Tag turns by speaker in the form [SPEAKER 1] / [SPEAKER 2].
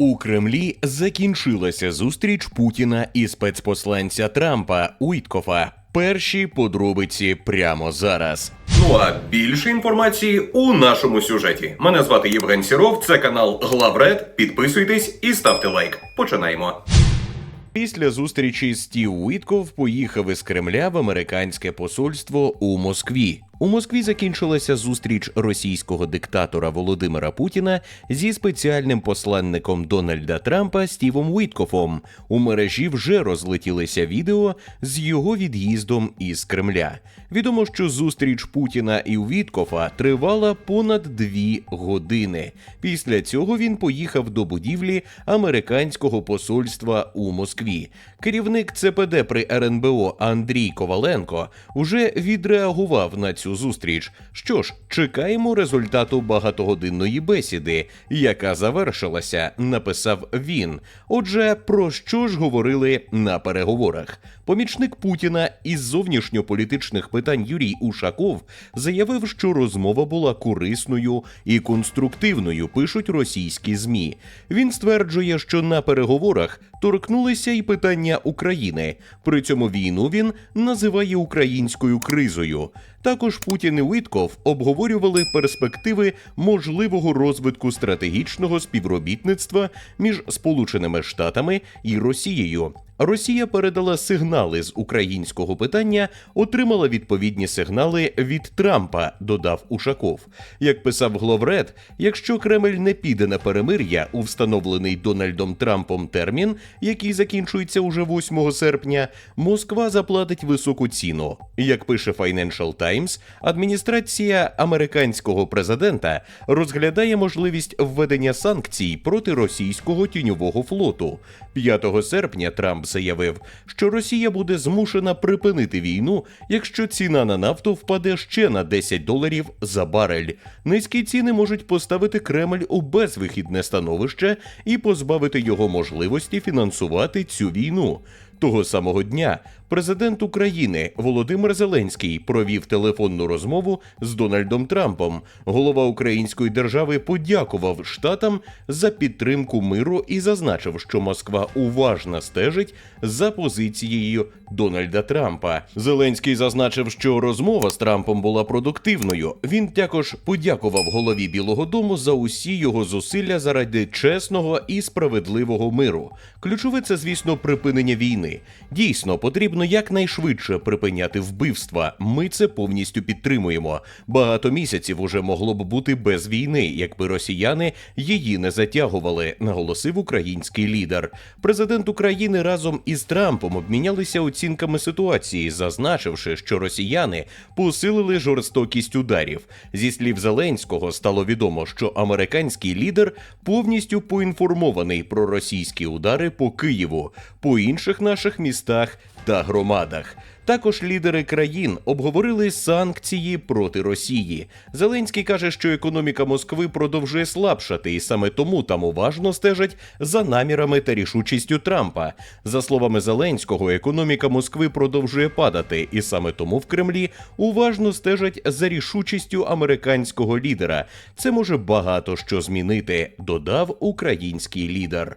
[SPEAKER 1] У Кремлі закінчилася зустріч Путіна і спецпосланця Трампа Уіткофа. Перші подробиці прямо зараз.
[SPEAKER 2] Ну а більше інформації у нашому сюжеті. Мене звати Євген Сіров, це канал Главред. Підписуйтесь і ставте лайк. Починаємо.
[SPEAKER 1] Після зустрічі Стів Уітков поїхав із Кремля в американське посольство у Москві. У Москві закінчилася зустріч російського диктатора Володимира Путіна зі спеціальним посланником Дональда Трампа Стівом Уіткофом. У мережі вже розлетілися відео з його від'їздом із Кремля. Відомо, що зустріч Путіна і Уіткофа тривала понад дві години. Після цього він поїхав до будівлі американського посольства у Москві. Керівник ЦПД при РНБО Андрій Коваленко уже відреагував на цю зустріч. Що ж, чекаємо результату багатогодинної бесіди, яка завершилася, написав він. Отже, про що ж говорили на переговорах? Помічник Путіна із зовнішньополітичних питань Юрій Ушаков заявив, що розмова була корисною і конструктивною. Пишуть російські змі. Він стверджує, що на переговорах торкнулися і питання України. При цьому війну він називає українською кризою. Також Путін і Витков обговорювали перспективи можливого розвитку стратегічного співробітництва між Сполученими Штатами і Росією. Росія передала сигнали з українського питання, отримала відповідні сигнали від Трампа, додав Ушаков. Як писав Гловред, якщо Кремль не піде на перемир'я у встановлений Дональдом Трампом термін, який закінчується уже 8 серпня, Москва заплатить високу ціну. Як пише Financial Times, адміністрація американського президента розглядає можливість введення санкцій проти російського тіньового флоту. 5 серпня Трамп заявив, що Росія буде змушена припинити війну, якщо ціна на нафту впаде ще на 10 доларів за барель. Низькі ціни можуть поставити Кремль у безвихідне становище і позбавити його можливості фінансувати цю війну. Того самого дня президент України Володимир Зеленський провів телефонну розмову з Дональдом Трампом. Голова української держави подякував штатам за підтримку миру і зазначив, що Москва уважно стежить за позицією Дональда Трампа. Зеленський зазначив, що розмова з Трампом була продуктивною. Він також подякував голові Білого Дому за усі його зусилля заради чесного і справедливого миру. Ключове це, звісно, припинення війни. Дійсно, потрібно якнайшвидше припиняти вбивства. Ми це повністю підтримуємо. Багато місяців уже могло б бути без війни, якби росіяни її не затягували, наголосив український лідер. Президент України разом із Трампом обмінялися оцінками ситуації, зазначивши, що росіяни посилили жорстокість ударів. Зі слів Зеленського стало відомо, що американський лідер повністю поінформований про російські удари по Києву, по інших наших містах та громадах. Також лідери країн обговорили санкції проти Росії. Зеленський каже, що економіка Москви продовжує слабшати, і саме тому там уважно стежать за намірами та рішучістю Трампа. За словами Зеленського, економіка Москви продовжує падати, і саме тому в Кремлі уважно стежать за рішучістю американського лідера. Це може багато що змінити, додав український лідер.